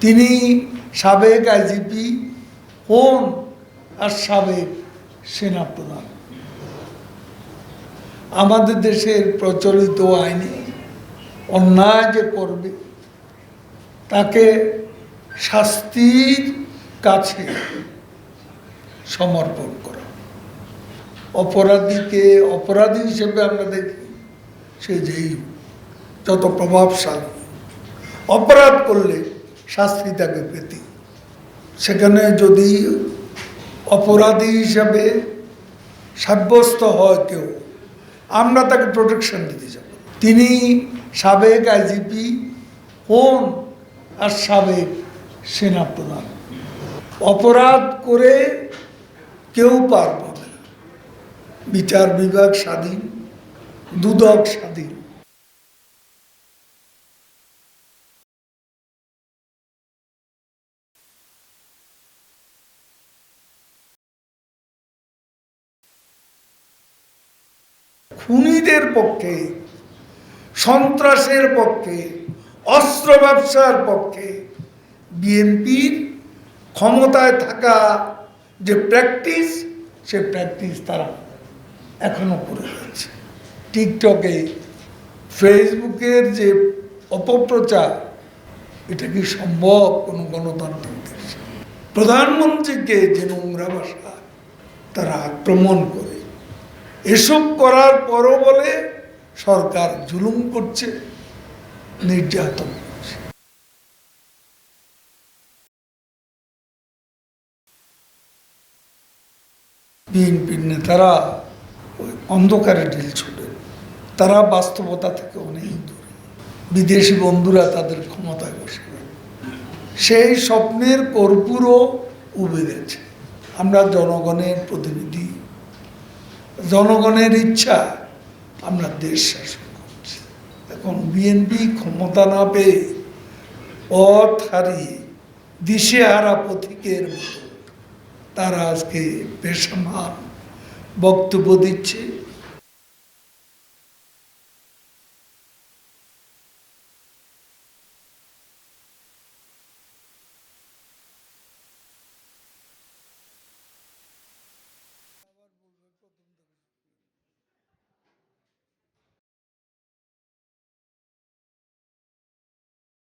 তিনি সাবেক আইজিপি হন আর সাবেক সেনাপ্রধান। আমাদের দেশের প্রচলিত আইনে অন্যায় যে করবে, তাকে শাস্তির কাছে সমর্পণ করা। অপরাধীকে অপরাধী হিসেবে আমরা দেখি, সে যেই যত প্রভাবশালী। অপরাধ করলে শাস্তি তাকে পেতে। সেখানে যদি অপরাধী হিসাবে সাব্যস্ত হয় কেউ, আমরা তাকে প্রোটেকশন দিতে যাব। তিনি সাবেক আইজিপি হন আর সাবেক সেনাপ্রধান। অপরাধ করে কেউ পার পাবে বিচার বিভাগ স্বাধীন, দুদক স্বাধীন। খুনিদের পক্ষে, সন্ত্রাসের পক্ষে, অস্ত্র ব্যবসার পক্ষে বিএনপির ক্ষমতায় থাকা যে প্র্যাকটিস, সে প্র্যাকটিস তারা এখনও করে যাচ্ছে টিকটকে, ফেসবুকের যে অপপ্রচার, এটা কি সম্ভব কোনো গণতান্ত্রিক প্রধানমন্ত্রীকে যে নোংরা ভাষা তারা আক্রমণ করে এসব করার পরও বলে সরকার জুলুম করছে, নির্যাতন বিএনপির নেতারা ওই অন্ধকারে ঢিল ছোটেন তারা বাস্তবতা থেকে অনেক দূরে। বিদেশি বন্ধুরা তাদের ক্ষমতায় বসে সেই স্বপ্নের কর্পূরও উবে গেছে। আমরা জনগণের প্রতিনিধি জনগণের ইচ্ছা, আমরা দেশ শাসন করছি। এখন বিএনপি ক্ষমতা না পেয়ে পথ হারিয়ে দিশেহারা পথিকের মতো তারা আজকে বেসামাল বক্তব্য দিচ্ছে।